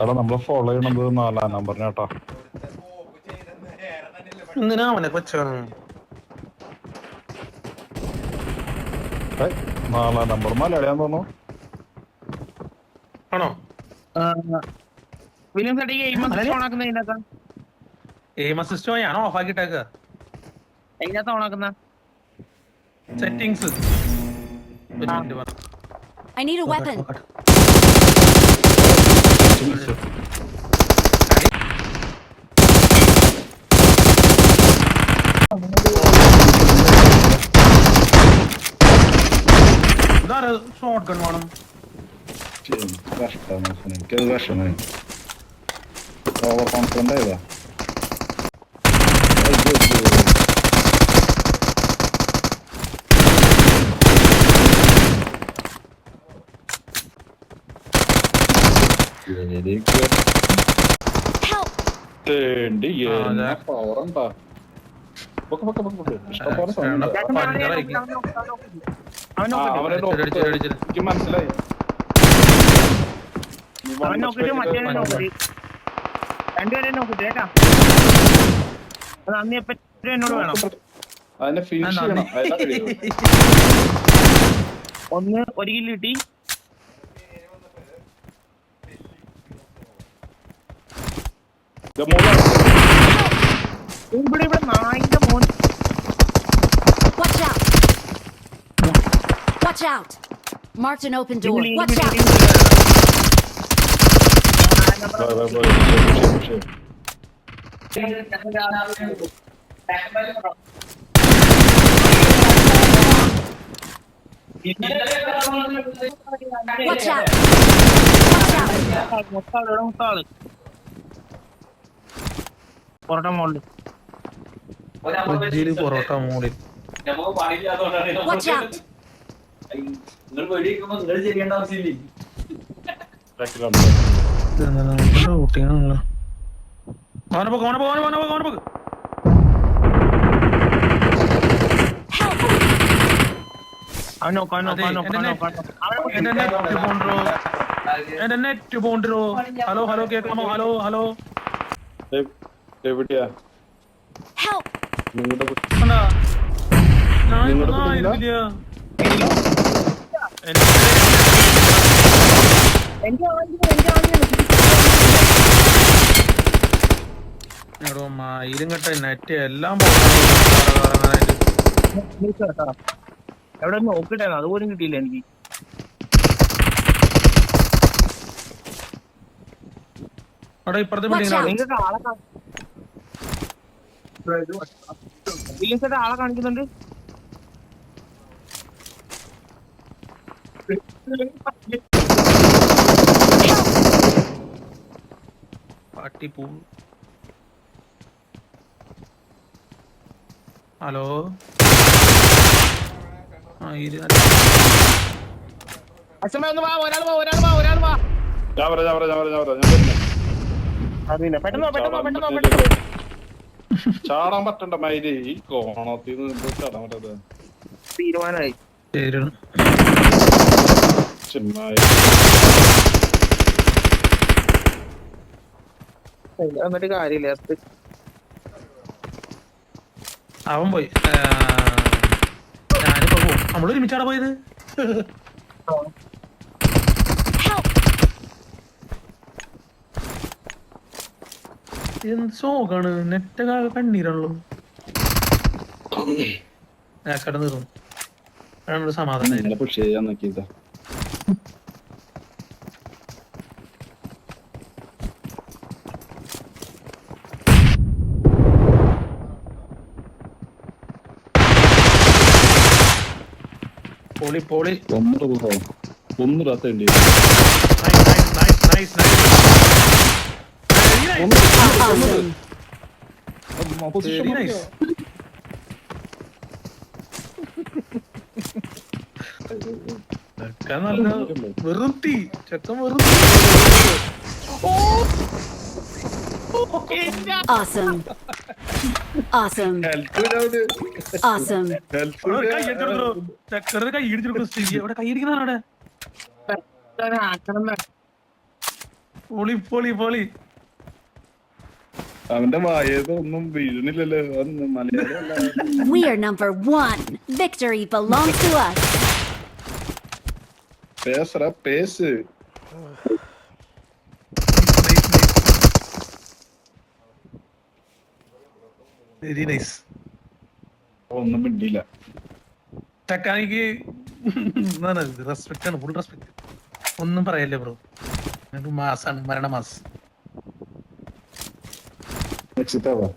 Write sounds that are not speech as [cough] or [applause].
എടാ നമ്മളെ ഫോളോ ചെയ്യണത് നാലാം നമ്പറിന് കേട്ടാ. എന്തിനാ അവനെ കൊച്ചാണ് ഏയ്, നാലാം നമ്പർ മലയാളിയാന്ന് തോന്നുന്നു. ആണോ? എയിം അസിസ്റ്റോ ഞാൻ ഓഫ് ആക്കിട്ടേക്ക അതിനകത്ത് ഓണാക്കുന്ന settings I need a weapon. ഇതാര് ഷോർട്ട് ഗൺ വേണം കഷ്ടമാണ് എനിക്കത് വിഷമായി ഓവർ കോൺഫിഡന്റ് ആയതാ. മനസ്സിലായി. അവൻ നോക്കിട്ട് മറ്റേ രണ്ടുപേരെ നോക്കട്ടെ കേട്ടാ എന്നോട് വേണം. അതിനെ ഫിനിഷ് ചെയ്യണം. [laughs] ഒന്ന് ഒരു കിലോ കിട്ടി. ഇവിടെ ഇവിടെ നായിന്റെ മോൻ Watch out! Watch out! Marked an open door. ഇതിൽ Watch out! Bye, bye, bye. Shame, shame, shame. Watch out! Watch out! Parotta മോളിൽ ഫ്രിഡ്ജിൽ പൊറോട്ട മോളിൽ എന്റെ നെറ്റ് പോണ്ടോ ഹലോ ഹലോ കേൾക്കാമോ ഹലോ ഹലോ. എവിടെയാ! നിങ്ങളുടെ നിങ്ങളുടെ ആണെങ്കിലും എടോ മയിലും കെട്ട നെറ്റ് എല്ലാം പോകാനായിട്ട് എവിടെ നോക്കിട്ടെ അതുപോലും കിട്ടിയില്ല എനിക്ക്. അവിടെ ഇപ്പുറത്തെ ബിൽഡിംഗ് നിങ്ങൾക്ക് ആളെ കാ- വില്യം ചേട്ടാ ആളെ കാണിക്കുന്നുണ്ട്. പാട്ടി പൂ. ഹലോ? ആ ഇരു അച്ഛമ്മ ഒന്ന് വാ ഒരാൾ വാ ഒരാൾ വാ ഒരാൾ വാ. ഞാൻ പറയാം ഞാൻ പറയാം ഞാൻ പറയാം ഞാൻ പറയാം ഞാൻ വരുന്നു. അറിയില്ല പെട്ടെന്ന് പെട്ടെന്ന് പെട്ടെന്ന് പെട്ടെന്ന് വാ. ചാടാൻ പറ്റണ്ട മൈലി ഈ കോണത്തിൽ നിന്ന് ചാടാൻ പറ്റാതെ. തീരുമാനമായി. ശരിയാണ്. എന്നിട്ട് കാര്യമില്ല അത് അവൻ പോയി. ഞാനിപ്പോ പോവും. നമ്മൾ ഒരുമിച്ചാണ് പോയത് എന്ത് സോക്കാണ് നെറ്റ് കണ്ണീരാണല്ലോ അതാണ് സമാധാനം. ഇങ്ങനെ പുഷ് ചെയ്യാൻ നോക്കിയതാ. പോളി പോളി. ഒന്നര ഒന്നര nice nice nice nice Very nice. ചെക്കൻ നല്ല വെറും തീ ചെക്കൻ വെറും തീ. Awesome. Awesome. Awesome. അവിടെ കൈ അടിച്ചെടുക്കണോ ചെക്കനൊരു കൈ ഇടിച്ചെടുക്കണോ സ്ഥിതി അവിടെ കൈ അടിക്കുന്നതാണ് അവിടെ പൊളി പൊളി പൊളി അവന്റെ വായതൊന്നും വീഴണില്ലല്ലോ വീഴുന്നില്ലല്ലോ Malayalam We are number one. Victory belongs to us. Pacer pace. Very nice ഒന്നും മിണ്ടിയില്ല. ടക്കാനിക്ക് റെസ്പെക്ട് ആണ്. ഫുൾ റെസ്പെക്ട് ഒന്നും പറയല്ലേ ബ്രോ മാസാണ് മരണ മാസ് eksite var.